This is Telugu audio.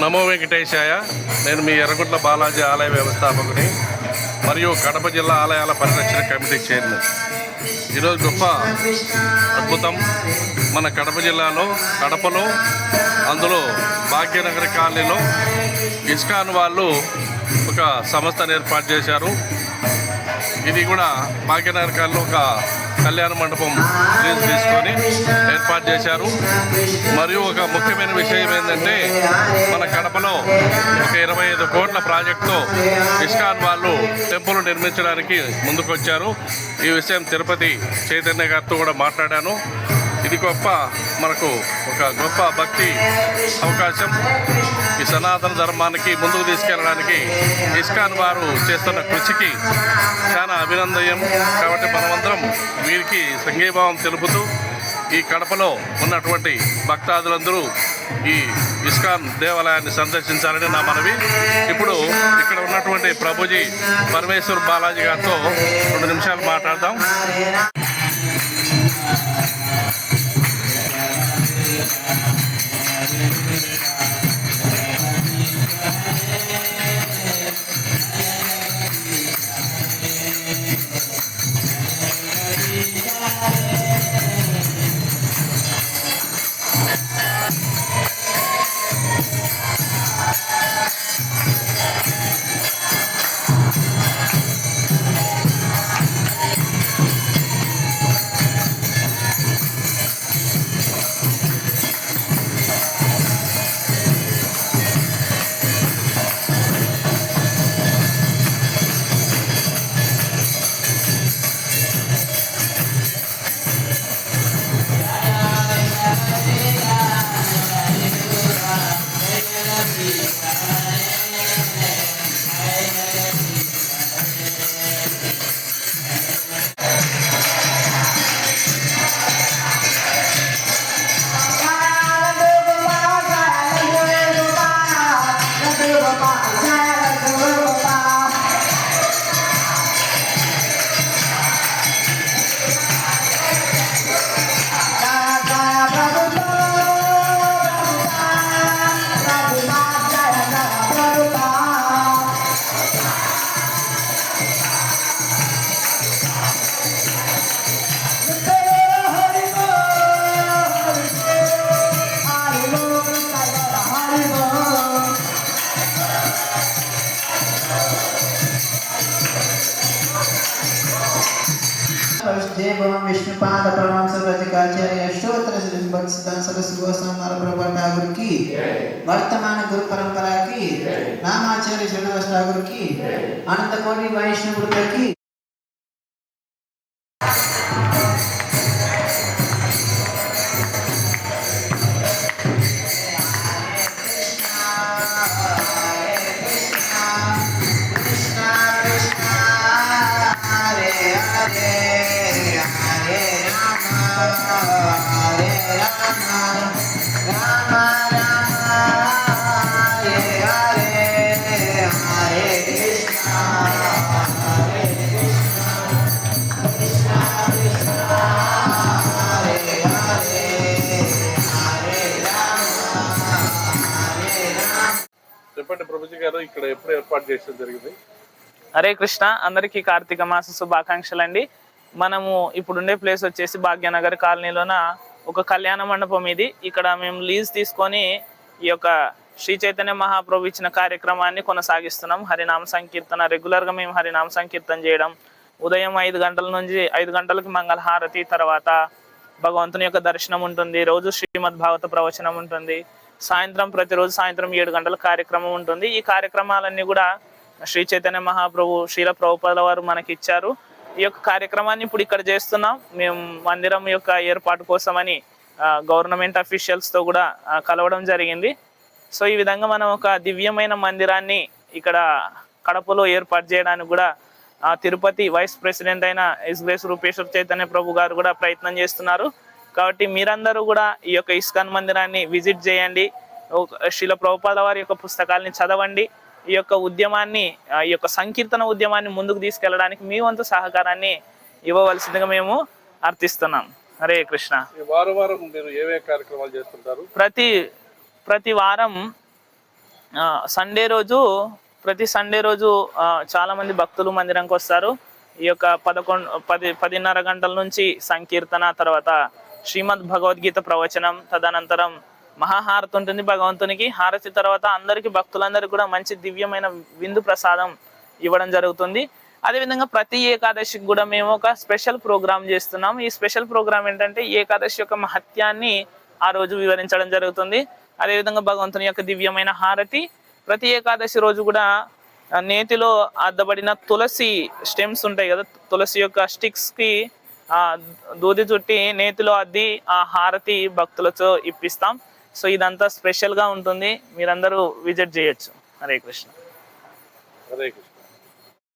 నమో వెంకటేశాయ. నేను మీ ఎర్రగుట్ల బాలాజీ ఆలయ వ్యవస్థాపకుని మరియు కడప జిల్లా ఆలయాల పరిరక్షణ కమిటీ చైర్మన్. ఈరోజు గొప్ప అద్భుతం. మన కడప జిల్లాలో కడపలో అందులో భాగ్యనగర కాలనీలో ఇస్కాన్ వాళ్ళు ఒక సంస్థను ఏర్పాటు చేశారు. ఇది కూడా భాగ్యనగరకాల్లో ఒక కళ్యాణ మండపం తీసుకొని ఏర్పాటు చేశారు. మరియు ఒక ముఖ్యమైన విషయం ఏంటంటే మన కడపలో ఒక ఇరవై ఐదు కోట్ల ప్రాజెక్టుతో ఇస్కాన్ వాళ్ళు టెంపుల్ నిర్మించడానికి ముందుకొచ్చారు. ఈ విషయం తిరుపతి చైతన్య గారితో కూడా మాట్లాడాను. ఇది గొప్ప మనకు ఒక గొప్ప భక్తి అవకాశం. ఈ సనాతన ధర్మానికి ముందుకు తీసుకెళ్ళడానికి ఇస్కాన్ వారు చేస్తున్న కృషికి చాలా అభినందనం కాబట్టి మనమందరం వీరికి సంఘీభావం తెలుపుతూ ఈ కడపలో ఉన్నటువంటి భక్తాదులందరూ ఈ ఇస్కాన్ దేవాలయాన్ని సందర్శించాలని నా మనవి. ఇప్పుడు ఇక్కడ ఉన్నటువంటి ప్రభుజీ పరమేశ్వర్ బాలాజీ గారితో రెండు నిమిషాలు మాట్లాడదాం. దేవం విష్ణుపాద ప్రణాంసరాజకాచార్య యశోత్తర శ్రీ భక్తిదాన్ సరస్సు గోస్వామి ప్రభా ఠాగురికి వర్తమాన గురు పరంపరాకి నామాచార్య శ్రీనివాస్ ఠాగురికి అనంతకోటి వైష్ణవుడికి గారు ఇక్కడ ఎప్పుడు ఏర్పాటు చేయడం జరిగింది? హరే కృష్ణ అందరికీ కార్తీక మాస శుభాకాంక్షలు అండి మనము ఇప్పుడుండే ప్లేస్ వచ్చేసి భాగ్యనగర్ కాలనీలోన ఒక కళ్యాణ మండపం ఇది. ఇక్కడ మేము లీజ్ తీసుకొని ఈ యొక్క శ్రీ చైతన్య మహాప్రభు ఇచ్చిన కార్యక్రమాన్ని కొనసాగిస్తున్నాం. హరినామ సంకీర్తన రెగ్యులర్గా మేము హరినామ సంకీర్తన చేయడం. ఉదయం ఐదు గంటల నుంచి ఐదు గంటలకి మంగళహారతి తర్వాత భగవంతుని యొక్క దర్శనం ఉంటుంది. రోజు శ్రీమద్ భాగవత ప్రవచనం ఉంటుంది. సాయంత్రం ప్రతిరోజు సాయంత్రం ఏడు గంటల కార్యక్రమం ఉంటుంది. ఈ కార్యక్రమాలన్నీ కూడా శ్రీ చైతన్య మహాప్రభు శ్రీల ప్రభుపాద వారు మనకి ఇచ్చారు ఈ యొక్క కార్యక్రమాన్ని ఇప్పుడు ఇక్కడ చేస్తున్నాం. మేము మందిరం యొక్క ఏర్పాటు కోసమని గవర్నమెంట్ అఫీషియల్స్తో కూడా కలవడం జరిగింది. సో ఈ విధంగా మనం ఒక దివ్యమైన మందిరాన్ని ఇక్కడ కడపలో ఏర్పాటు చేయడానికి కూడా తిరుపతి వైస్ ప్రెసిడెంట్ అయిన ఎస్గ్రేస్ రూపేశ్వర్ చైతన్య ప్రభు గారు కూడా ప్రయత్నం చేస్తున్నారు. కాబట్టి మీరందరూ కూడా ఈ యొక్క ఇస్కాన్ మందిరాన్ని విజిట్ చేయండి. శిల ప్రభుపాద వారి యొక్క పుస్తకాల్ని చదవండి. ఈ యొక్క ఉద్యమాన్ని ఈ యొక్క సంకీర్తన ఉద్యమాన్ని ముందుకు తీసుకెళ్ళడానికి మీ వంతు సహకారాన్ని ఇవ్వవలసిందిగా మేము అర్థిస్తున్నాం. హరే కృష్ణ. ఈ వారం వారం మీరు ఏవే కార్యక్రమాలు చేస్తుంటారు? ప్రతి ప్రతి వారం సండే రోజు ప్రతి సండే రోజు చాలా మంది భక్తులు మందిరంకి వస్తారు. ఈ యొక్క పదకొండు పది పదిన్నర గంటల నుంచి సంకీర్తన తర్వాత శ్రీమద్ భగవద్గీత ప్రవచనం తదనంతరం మహాహారతి ఉంటుంది భగవంతునికి. హారతి తర్వాత అందరికీ భక్తులందరికీ కూడా మంచి దివ్యమైన విందు ప్రసాదం ఇవ్వడం జరుగుతుంది. అదేవిధంగా ప్రతి ఏకాదశికి కూడా మేము ఒక స్పెషల్ ప్రోగ్రామ్ చేస్తున్నాం. ఈ స్పెషల్ ప్రోగ్రామ్ ఏంటంటే ఏకాదశి యొక్క మహత్యాన్ని ఆ రోజు వివరించడం జరుగుతుంది. అదేవిధంగా భగవంతుని యొక్క దివ్యమైన హారతి ప్రతి ఏకాదశి రోజు కూడా నేతిలో అద్దబడిన తులసి స్టెమ్స్ ఉంటాయి కదా తులసి యొక్క స్టిక్స్కి ఆ దూది చుట్టి నేతిలో అద్ది ఆ హారతి భక్తులతో ఇప్పిస్తాం. సో ఇదంతా స్పెషల్గా ఉంటుంది. మీరందరూ విజిట్ చేయొచ్చు. హరే కృష్ణ. హరే కృష్ణ.